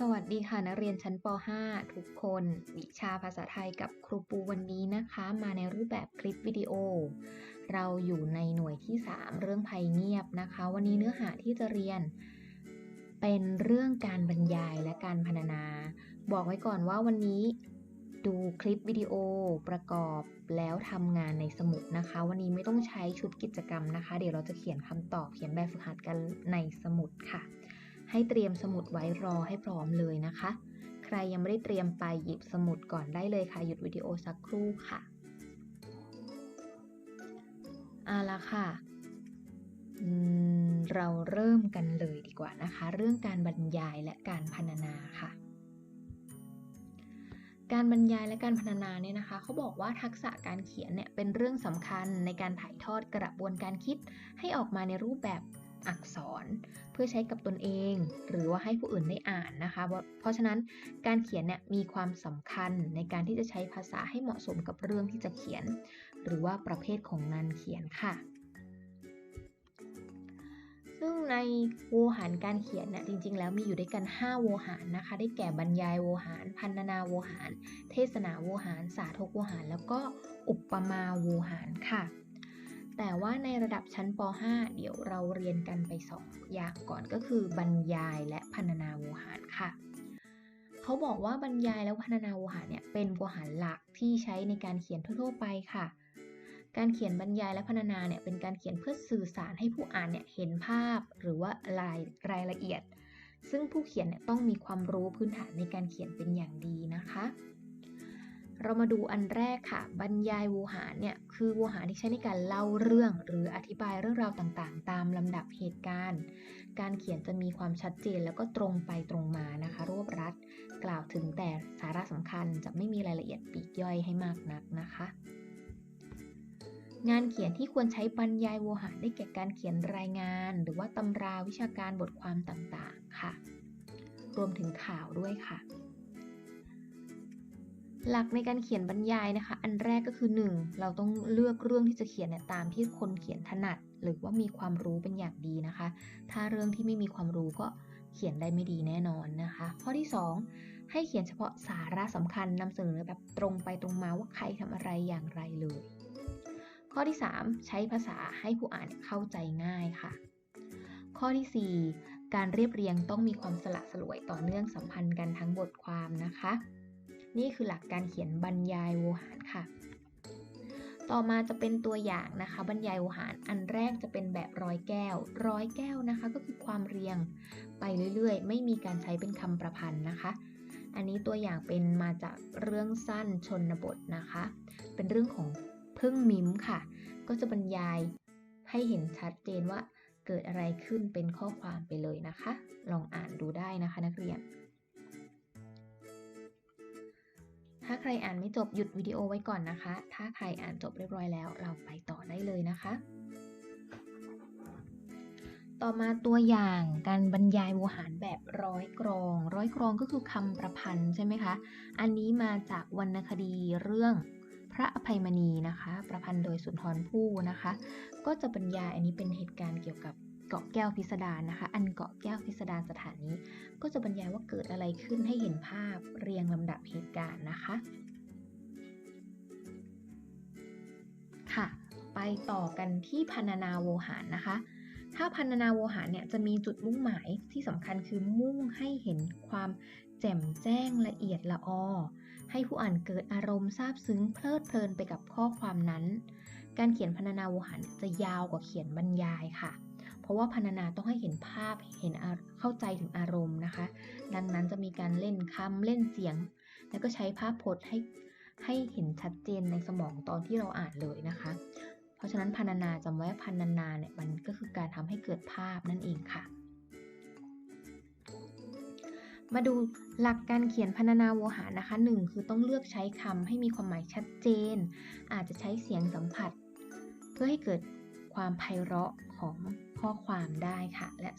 สวัสดีค่ะนักเรียนชั้นป .5 ทุกคน วิชาภาษาไทยกับครูปูวันนี้นะคะ มาในรูปแบบคลิปวิดีโอ เราอยู่ในหน่วยที่ 3 เรื่องภัยเงียบนะคะ วันนี้เนื้อหาที่จะเรียน เป็นเรื่องการบรรยายและการพรรณนา บอกไว้ก่อนว่าวันนี้ดูคลิปวิดีโอประกอบแล้วทำงานในสมุดนะคะ วันนี้ไม่ต้องใช้ชุดกิจกรรมนะคะ เดี๋ยวเราจะเขียนคำตอบเขียนแบบฝึกหัดกันในสมุดค่ะ ให้เตรียมสมุดไว้รอให้พร้อมเลยนะคะ ใครยังไม่ได้เตรียมไปหยิบสมุดก่อนได้เลยค่ะ หยุดวิดีโอสักครู่ค่ะเอาละค่ะเราเริ่มกันเลยดีกว่านะคะ เรื่องการบรรยายและการพรรณนาค่ะ การบรรยายและการพรรณนาเนี่ยนะคะเขาบอกว่าทักษะการเขียนเนี่ยเป็นเรื่องสำคัญในการถ่ายทอดกระบวนการคิดให้ออกมาในรูปแบบ อักษร เพื่อใช้กับตนเอง หรือว่าให้ผู้อื่นได้อ่านนะคะ เพราะฉะนั้นการเขียนเนี่ยมีความสำคัญในการที่จะใช้ภาษาให้เหมาะสมกับเรื่องที่จะเขียน หรือว่าประเภทของงานเขียนค่ะ ซึ่งในโวหารการเขียนเนี่ยจริง ๆ แล้วมีอยู่ด้วยกัน 5 โวหารนะคะ ได้แก่บรรยายโวหาร พันนาโวหาร เทศนาโวหาร สาธกโวหาร แล้วก็อุปมาโวหารค่ะ แต่ว่าในระดับชั้นป .5 เดี๋ยวเราเรียนกันไป2อย่างก่อนก็คือบรรยายและพันนาโวหารค่ะ เขาบอกว่าบรรยายและพันนาโวหารเนี่ยเป็นโวหารหลักที่ใช้ในการเขียนทั่วๆไปค่ะการเขียนบรรยายและพรรณนาเนี่ยเป็นการเขียนเพื่อสื่อสารให้ผู้อ่านเนี่ยเห็นภาพหรือว่ารายรายละเอียด ซึ่งผู้เขียนเนี่ยต้องมีความรู้พื้นฐานในการเขียนเป็นอย่างดีนะคะ เรามาดูอันแรกค่ะ บรรยายโวหารเนี่ยคือโวหารที่ใช้ในการเล่าเรื่อง หรืออธิบายเรื่องราวต่างๆ ตามลำดับเหตุการณ์ การเขียนจะมีความชัดเจนแล้วก็ตรงไปตรงมานะคะ รวบรัด กล่าวถึงแต่สาระสำคัญจะไม่มีรายละเอียดปีกย่อยให้มากนักนะคะ งานเขียนที่ควรใช้บรรยายโวหารได้แก่การเขียนรายงาน หรือว่าตำราวิชาการบทความต่างๆค่ะ รวมถึงข่าวด้วยค่ะ หลักในการเขียนบรรยายนะคะ อันแรกก็คือ 1. เราต้องเลือกเรื่องที่จะเขียนเนี่ยตามที่คนเขียนถนัด หรือว่ามีความรู้เป็นอย่างดีนะคะ ถ้าเรื่องที่ไม่มีความรู้ก็เขียนได้ไม่ดีแน่นอนนะคะ ข้อที่ 2 ให้เขียนเฉพาะสาระสำคัญนำเสนอแบบตรงไปตรงมาว่าใครทำอะไรอย่างไรเลย ข้อที่ 3 ใช้ภาษาให้ผู้อ่านเข้าใจง่ายค่ะ ข้อที่ 4 การเรียบเรียงต้องมีความสละสลวยต่อเนื่องสัมพันธ์กันทั้งบทความนะคะ นี่คือหลักการเขียนบรรยายโวหารค่ะ ต่อมาจะเป็นตัวอย่างนะคะ บรรยายโวหารอันแรกจะเป็นแบบร้อยแก้ว ร้อยแก้วนะคะ ก็คือความเรียงไปเรื่อยๆ ไม่มีการใช้เป็นคำประพันธ์นะคะอันนี้ตัวอย่างเป็นมาจากเรื่องสั้นชนบทนะคะ เป็นเรื่องของพึ่งมิมค่ะ ก็จะบรรยายให้เห็นชัดเจนว่าเกิดอะไรขึ้นเป็นข้อความไปเลยนะคะ ลองอ่านดูได้นะคะนักเรียน ถ้าใครอ่านไม่จบหยุดวิดีโอไว้ก่อนนะคะ ถ้าใครอ่านจบเรียบร้อยแล้ว เราไปต่อได้เลยนะคะ ต่อมาตัวอย่างการบรรยายโวหารแบบร้อยกรอง ร้อยกรองก็คือคำประพันธ์ใช่ไหมคะ อันนี้มาจากวรรณคดีเรื่องพระอภัยมณีนะคะ ประพันธ์โดยสุนทรภู่นะคะ ก็จะบรรยายอันนี้เป็นเหตุการณ์เกี่ยวกับ เกาะแก้วพิสดารนะคะ อันเกาะแก้วพิสดารสถานนี้ก็จะบรรยายว่าเกิดอะไรขึ้นให้เห็นภาพเรียงลำดับเหตุการณ์นะคะ ค่ะ ไปต่อกันที่พันนาโวหารนะคะ ถ้าพันนาโวหารเนี่ยจะมีจุดมุ่งหมายที่สำคัญคือมุ่งให้เห็นความแจ่มแจ้งละเอียดละออให้ผู้อ่านเกิดอารมณ์ซาบซึ้งเพลิดเพลินไปกับข้อความนั้น การเขียนพันนาโวหารจะยาวกว่าเขียนบรรยายค่ะ เพราะว่าพันนาต้องให้เห็นภาพเห็นเข้าใจถึงอารมณ์นะคะ ดังนั้นจะมีการเล่นคำเล่นเสียง แล้วก็ใช้ภาพพจน์ให้ให้เห็นชัดเจนในสมองตอนที่เราอ่านเลยนะคะ เพราะฉะนั้นพันนาจำไว้พันนาเนี่ยมันก็คือการทำให้เกิดภาพนั่นเองค่ะ มาดูหลักการเขียนพันนาโวหารนะคะหนึ่งคือต้องเลือกใช้คำให้มีความหมายชัดเจน อาจจะใช้เสียงสัมผัส เพื่อให้เกิดความไพเราะ ของข้อความได้ค่ะ และ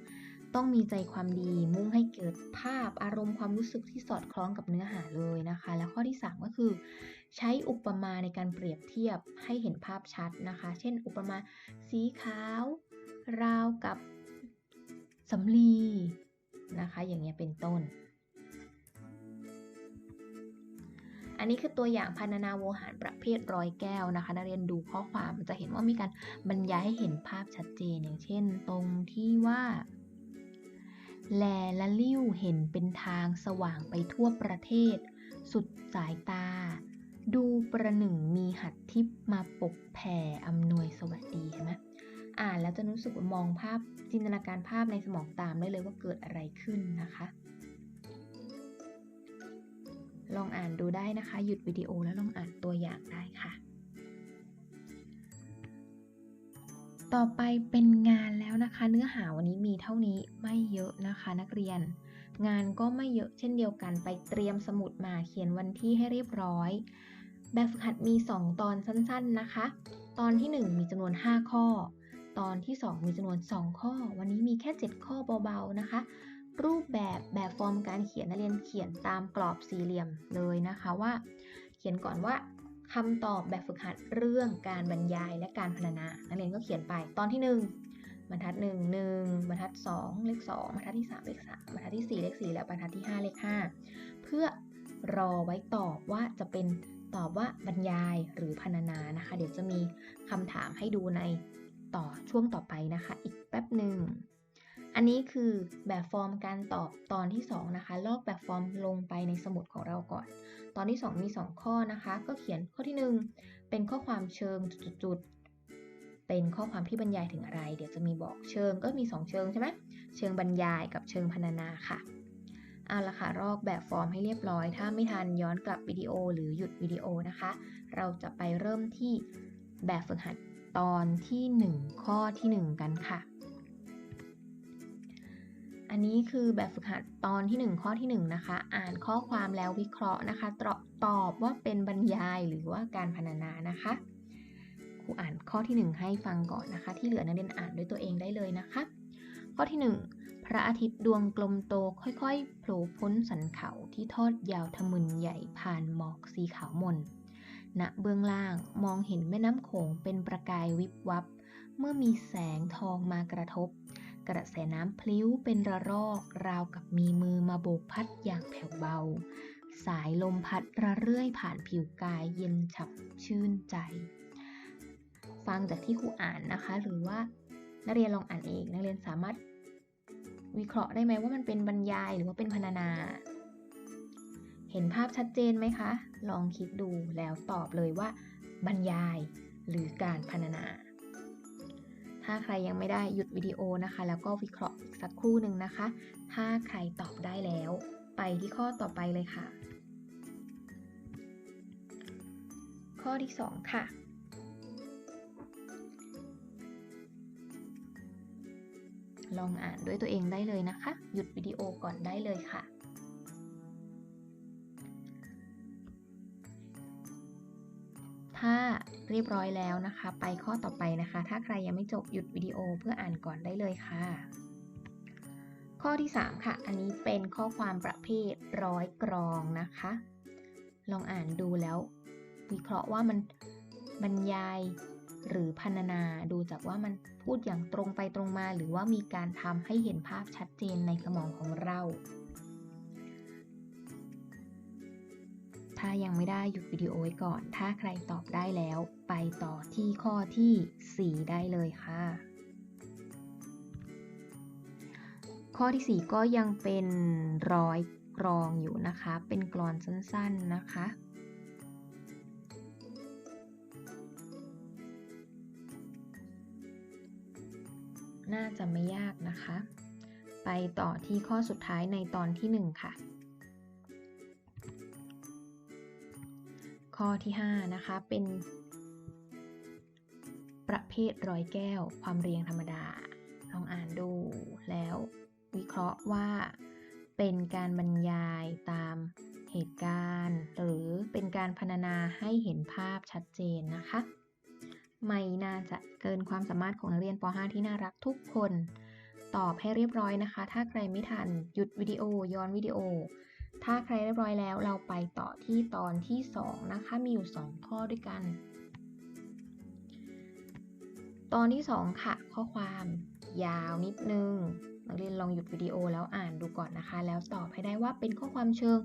2. ต้องมีใจความดีมุ่งให้เกิดภาพอารมณ์ความรู้สึกที่สอดคล้องกับเนื้อหาเลยนะคะ และข้อที่ 3 ก็คือ ใช้อุปมาในการเปรียบเทียบให้เห็นภาพชัดนะคะ เช่น อุปมาสีขาว ราวกับสำลีนะคะ อย่างเงี้ยเป็นต้น อันนี้คือตัวอย่างพรรณนาโวหารประเภทร้อยแก้วนะคะนักเรียนดูข้อความจะเห็นว่ามีการบรรยายให้เห็นภาพชัดเจนอย่างเช่น ตรงที่ว่าแลและลิ้วเห็นเป็นทางสว่างไปทั่วประเทศ สุดสายตา ดูประหนึ่งมีหัดทิพมาปกแผ่อำนวยสวัสดีเห็นไหมอ่านแล้วจะรู้สึกมองภาพจินตนาการภาพในสมองตามได้เลยว่าเกิดอะไรขึ้นนะคะ ลองอ่านดูได้นะคะ หยุดวิดีโอแล้วลองอ่านตัวอย่างได้ค่ะ ต่อไปเป็นงานแล้วนะคะ เนื้อหาวันนี้มีเท่านี้ไม่เยอะนะคะ นักเรียน งานก็ไม่เยอะเช่นเดียวกันไปเตรียมสมุดมาเขียนวันที่ให้เรียบร้อย แบบฝึกหัดมี 2 ตอนสั้นๆนะคะ ตอนที่ 1 มีจำนวน 5 ข้อ ตอนที่ 2 มีจำนวน 2 ข้อ วันนี้มีแค่ 7 ข้อเบาๆนะคะ รูปแบบแบบฟอร์มการเขียนนักเรียนเขียนตามกรอบสี่เหลี่ยมเลยนะคะว่า เขียนก่อนว่าคำตอบแบบฝึกหัดเรื่องการบรรยายและการพรรณนานักเรียนก็เขียนไปตอนที่ 1 บรรทัด 1 1 บรรทัด 2 เลข 2 บรรทัดที่ 3 เลข 3 บรรทัดที่ 4 เลข 4 และบรรทัดที่ 5 เลข 5 เพื่อรอไว้ตอบว่าจะเป็นตอบว่าบรรยายหรือพรรณนานะคะ เดี๋ยวจะมีคำถามให้ดูในต่อช่วงต่อไปนะคะ อีกแป๊บหนึ่ง อันนี้คือแบบฟอร์มการตอบตอนที่ 2 นะคะ ลอกแบบฟอร์มลงไปในสมุดของเราก่อน ตอนที่ 2 มี 2 ข้อนะคะ ก็เขียนข้อที่ 1 เป็นข้อความเชิงจุดๆเป็นข้อความที่บรรยายถึงอะไร เดี๋ยวจะมีบอกเชิงก็มี 2 เชิงใช่ไหมเชิงบรรยายกับเชิงพรรณนาค่ะเอาละค่ะลอกแบบฟอร์มให้เรียบร้อย ถ้าไม่ทันย้อนกลับวิดีโอหรือหยุดวิดีโอนะคะ เราจะไปเริ่มที่แบบฝึกหัดตอนที่ 1 ข้อที่ 1 กันค่ะ อันนี้คือแบบฝึกหัดตอนที่ 1 ข้อที่ 1 นะคะ อ่านข้อความแล้ววิเคราะห์นะคะตอบตอบว่าเป็นบรรยายหรือว่าการพรรณนานะคะ ครูอ่านข้อที่ 1 ให้ฟังก่อนนะคะ ที่เหลือนักเรียนอ่านด้วยตัวเองได้เลยนะคะ ข้อที่ 1 พระอาทิตย์ดวงกลมโตค่อยๆโผล่พ้นสันเขาที่ทอดยาวทะมึนใหญ่ผ่านหมอกสีขาวมนณเบื้องล่างมองเห็นแม่น้ำโขงเป็นประกายวิบวับ เมื่อมีแสงทองมากระทบ กระแสน้ำพลิ้วเป็นระรอกราวกับมีมือมาโบกพัดอย่างแผ่วเบา สายลมพัดระเรื่อยผ่านผิวกายเย็นฉ่ำชื่นใจ ฟังจากที่ครูอ่านนะคะ หรือว่านักเรียนลองอ่านเองนักเรียนสามารถวิเคราะห์ได้ไหมว่ามันเป็นบรรยายหรือว่าเป็นพรรณนา เห็นภาพชัดเจนไหมคะ ลองคิดดูแล้วตอบเลยว่า บรรยายหรือการพรรณนา ถ้าใครยังไม่ได้หยุดวิดีโอนะคะ แล้วก็วิเคราะห์อีกสักครู่หนึ่งนะคะ ถ้าใครตอบได้แล้ว ไปที่ข้อต่อไปเลยค่ะ ข้อที่ 2 ค่ะลองอ่านด้วยตัวเองได้เลยนะคะ หยุดวิดีโอก่อนได้เลยค่ะ ถ้าเรียบร้อยแล้วนะคะ ไปข้อต่อไปนะคะ ถ้าใครยังไม่จบหยุดวิดีโอเพื่ออ่านก่อนได้เลยค่ะ ข้อที่ 3 ค่ะ อันนี้เป็นข้อความประเภทร้อยกรองนะคะ ลองอ่านดูแล้ว วิเคราะห์ว่ามันบรรยายหรือพรรณนาดูจากว่ามันพูดอย่างตรงไปตรงมา หรือว่ามีการทำให้เห็นภาพชัดเจนในสมองของเรา ถ้ายังไม่ได้หยุดวิดีโอไว้ก่อน ถ้าใครตอบได้แล้ว ไปต่อที่ข้อที่ 4 ได้เลยค่ะ ข้อที่ 4 ก็ยังเป็นร้อยกรองอยู่นะคะ เป็นกรอนสั้นๆนะคะน่าจะไม่ยากนะคะ ไปต่อที่ข้อสุดท้ายในตอนที่ 1 ค่ะ ข้อที่ 5 นะคะ เป็น ประเภทร้อยแก้ว ความเรียงธรรมดา ลองอ่านดูแล้ววิเคราะห์ว่า เป็นการบรรยายตามเหตุการณ์ หรือเป็นการพรรณนาให้เห็นภาพชัดเจนนะคะ ไม่น่าจะเกินความสามารถของนักเรียนป .5 ที่น่ารักทุกคน ตอบให้เรียบร้อยนะคะ ถ้าใครไม่ทันหยุดวิดีโอย้อนวิดีโอ ถ้าใครเรียบร้อยแล้วเราไปต่อที่ตอนที่ 2 นะคะ มีอยู่ 2 ข้อด้วยกัน ตอนที่ 2 ค่ะ ข้อความยาวนิดนึง นักเรียนลองหยุดวิดีโอแล้วอ่านดูก่อนนะคะ แล้วตอบให้ได้ว่าเป็นข้อความเชิง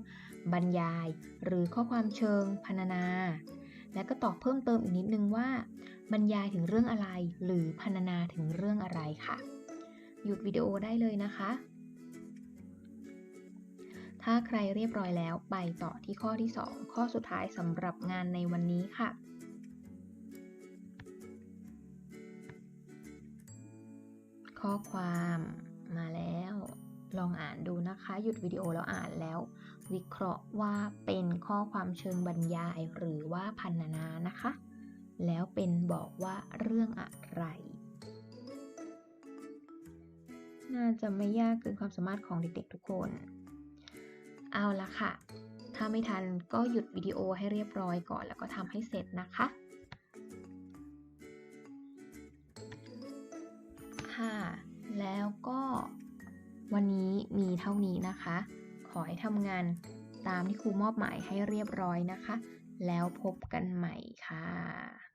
บรรยาย หรือข้อความเชิงพรรณนา และก็ตอบเพิ่มเติมอีกนิดนึงว่า บรรยายถึงเรื่องอะไร หรือพรรณนาถึงเรื่องอะไรค่ะ หยุดวิดีโอได้เลยนะคะ ถ้าใครเรียบร้อยแล้วไปต่อที่ข้อที่ 2 ข้อสุดท้ายสำหรับงานในวันนี้ค่ะข้อความมาแล้ว ลองอ่านดูนะคะ หยุดวิดีโอแล้วอ่านแล้ว วิเคราะห์ว่าเป็นข้อความเชิงบรรยายหรือว่าพันนานานะคะ แล้วเป็นบอกว่าเรื่องอะไร น่าจะไม่ยากเกินความสามารถของเด็กๆทุกคน เอาละค่ะ ถ้าไม่ทันก็หยุดวิดีโอให้เรียบร้อยก่อน แล้วก็ทำให้เสร็จนะคะ ค่ะ แล้วก็วันนี้มีเท่านี้นะคะ ขอให้ทำงานตามที่ครูมอบหมายให้เรียบร้อยนะคะ แล้วพบกันใหม่ค่ะ